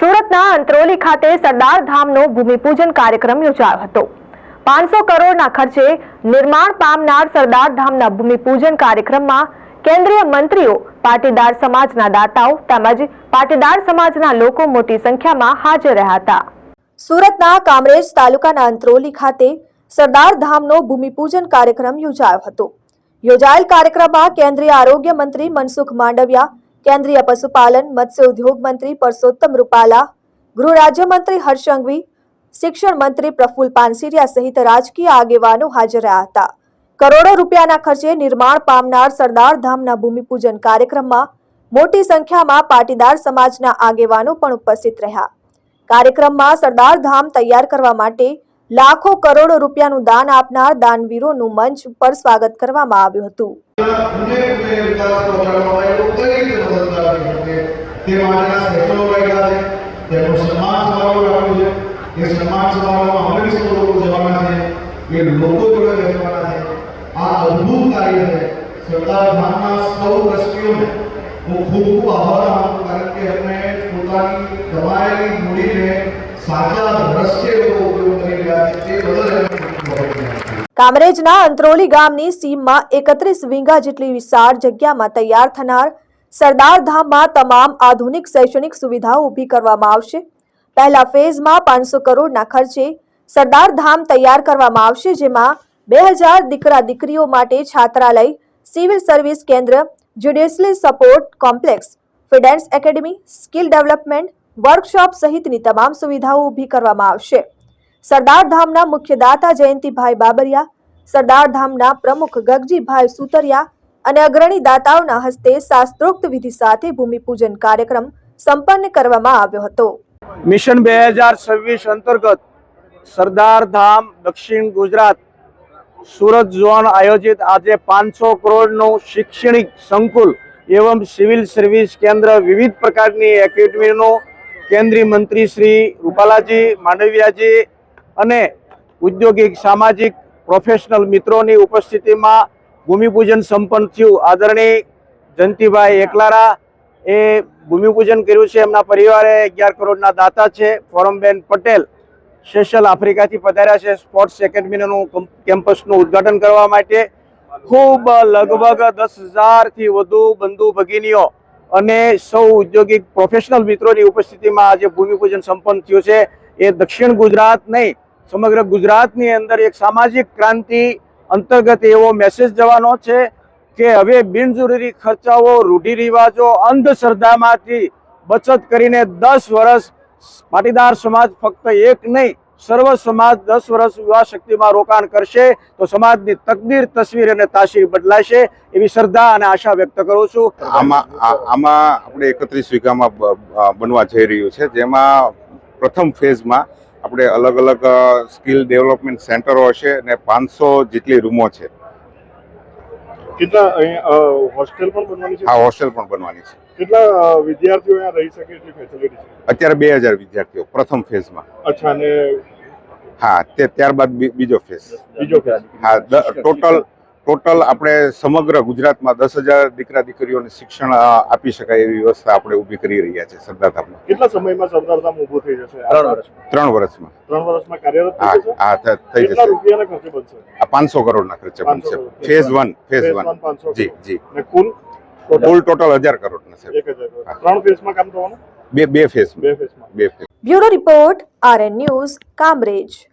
સુરતના અંત્રોલી ખાતે સરદાર ધામનો ભૂમિપૂજન કાર્યક્રમ યોજાયો હતો. પાંચસો કરોડના ખર્ચે નિર્માણ પામનાર સરદાર ધામના ભૂમિપૂજન કાર્યક્રમમાં કેન્દ્રીય મંત્રીઓ, પાટીદાર સમાજના દાતાઓ તેમજ પાટીદાર સમાજના લોકો મોટી સંખ્યામાં હાજર રહ્યા હતા. સુરતના કામરેજ તાલુકાના અંત્રોલી ખાતે સરદાર ધામનો ભૂમિપૂજન કાર્યક્રમ યોજાયો હતો. યોજાયેલ કાર્યક્રમમાં કેન્દ્રીય આરોગ્ય મંત્રી મનસુખ માંડવિયા કેન્દ્રીય પશુપાલન, મત્સ્ય ઉદ્યોગ મંત્રી પરસોત્તમ રૂપાલા, ગૃહ રાજ્યમંત્રી હર્ષ શિક્ષણ મંત્રી પ્રફુલ પાનસિરિયા સહિત રાજકીય આગેવાનો હાજર રહ્યા હતા. કરોડો રૂપિયાના ખર્ચે નિર્માણ પામનાર સરદાર ધામના ભૂમિપૂજન કાર્યક્રમમાં મોટી સંખ્યામાં પાટીદાર સમાજના આગેવાનો પણ ઉપસ્થિત રહ્યા. કાર્યક્રમમાં સરદાર ધામ તૈયાર કરવા માટે લાખો કરોડો રૂપિયાનું દાન આપનાર દાનવીરોનું મંચ પર સ્વાગત કરવામાં આવ્યું હતું. તે માટેના સેક્ટરો રાખ્યા છે તેનું સન્માન સમારોહ રાખ્યો છે એ સન્માન સમારોહમાં અઢીસો લોકો જવાના છે. એ લોકો જોડે બેસવાના છે. આ અદ્ભુત કાર્ય છે. સરદાર ધામના સૌ દ્રષ્ટિઓને હું ખૂબ ખૂબ આભાર માનું કારણ કે એમણે પોતાની કમાયેલી મૂડીને સાચા દ્રષ્ટિએ લોકો ઉપયોગ કરી રહ્યા છે. તે બદલ એમને કામરેજના અંત્રોલી ગામની સીમમાં એકત્રીસ વીંગા જેટલી વિશાળ જગ્યામાં તૈયાર થનાર સરદાર ધામમાં તમામ આધુનિક શૈક્ષણિક સુવિધાઓ ઊભી કરવામાં આવશે. પહેલા ફેઝમાં પાંચસો કરોડના ખર્ચે સરદાર ધામ તૈયાર કરવામાં આવશે, જેમાં બે હજાર દીકરા દીકરીઓ માટે છાત્રાલય, સિવિલ સર્વિસ કેન્દ્ર, જ્યુડિશિયલ સપોર્ટ કોમ્પ્લેક્સ, ફિડેન્સ એકેડમી, સ્કિલ ડેવલપમેન્ટ, વર્કશોપ સહિતની તમામ સુવિધાઓ ઊભી કરવામાં આવશે. સરદાર ધામના મુખ્ય દાતા જયંતિભાઈ બાબરિયા સરદાર ધામના પ્રમુખ ગગજીભાઈ સુતરિયા અને અગ્રણી દાતાઓના હસ્તે શાસ્ત્રોક્ત વિધિ સાથે ભૂમિપૂજન કાર્યક્રમ સંપન્ન કરવામાં આવ્યો હતો. મિશન બે હજાર છવ્વીસ અંતર્ગત સરદાર ધામ દક્ષિણ ગુજરાત સુરત ઝોન આયોજિત આજે પાંચસો કરોડનું શૈક્ષણિક સંકુલ એવં સિવિલ સર્વિસ કેન્દ્ર વિવિધ પ્રકારની એકેડમીનું કેન્દ્રીય મંત્રી શ્રી રૂપાલાજી માંડવિયાજી અને ઉદ્યોગિક સામાજિક પ્રોફેશનલ મિત્રોની ઉપસ્થિતિમાં ભૂમિપૂજન સંપન્ન થયું. આદરણીય જયંતિભાઈ એકલારા એ ભૂમિપૂજન કર્યું છે. એમના પરિવારે અગિયાર કરોડના દાતા છે. ફોરમબેન પટેલ સ્પેશિયલ આફ્રિકાથી પધાર્યા છે. સ્પોર્ટ્સ એકેડમીનું કેમ્પસનું ઉદ્ઘાટન કરવા માટે ખૂબ લગભગ દસ હજારથી વધુ બંધુ ભગીનીઓ અને સૌ ઔદ્યોગિક પ્રોફેશનલ મિત્રોની ઉપસ્થિતિમાં આજે ભૂમિપૂજન સંપન્ન થયું છે. એ દક્ષિણ ગુજરાત નહીં, સમગ્ર ગુજરાતની અંદર એક સામાજિક ક્રાંતિ અંતર્ગત એવો મેસેજ જવાનો છે કે હવે બિનજરૂરી ખર્ચાઓ રૂઢિરિવાજો અંધશ્રદ્ધામાંથી બચત કરીને દસ વર્ષ પાટીદાર સમાજ ફક્ત એક નહીં, સર્વ સમાજ દસ વર્ષ યુવા શક્તિમાં રોકાણ કરશે તો સમાજની તકદીર, તસવીર અને તાસીર બદલાશે એવી શ્રદ્ધા અને આશા વ્યક્ત કરું છું. આમાં આમાં આપણે એકત્રીસ વીઘામાં બનવા જઈ રહ્યું છે. જેમાં પ્રથમ ફેઝમાં આપણે અલગ અલગ સ્કિલ ડેવલપમેન્ટ સેન્ટરો હશે અને પાંચસો જેટલી રૂમો છે. કેટલા હોસ્ટેલ પણ બનવાની છે? હોસ્ટેલ પણ બનવાની છે. કેટલા વિદ્યાર્થીઓ અહીંયા રહી શકે એટલી ફેસિલિટી છે? અત્યારે બે હજાર વિદ્યાર્થીઓ પ્રથમ ફેઝમાં. અચ્છા અને હા તે ત્યારબાદ બીજો ફેઝ. બીજો ફેઝ. હા ટોટલ ટોટલ આપણે સમગ્ર ગુજરાતમાં દસ હજાર દીકરા દીકરીઓને શિક્ષણ આપી શકાય એવી વ્યવસ્થા આપણે ઊભી કરી રહ્યા છે સરદારધામમાં કેટલા સમયમાં સરદારધામ ઊભું થઈ જશે? ત્રણ વર્ષમાં. ત્રણ વર્ષમાં. કાર્યરત હા થઈ જશે? હા થ- થઈ કેટલા જશે. રૂપિયાના ખર્ચે બનશે? આ પાંચસો કરોડના ખર્ચે બનશે. Phase one phase one one. 500 જી જી. કુલ કુલ ટોટલ હજાર કરોડના કરોડ. ત્રણ ફેઝમાં કામ થવાનું? બે બે ફેઝ બે ફેઝમાં બે phase bureau report RN news Kamrej.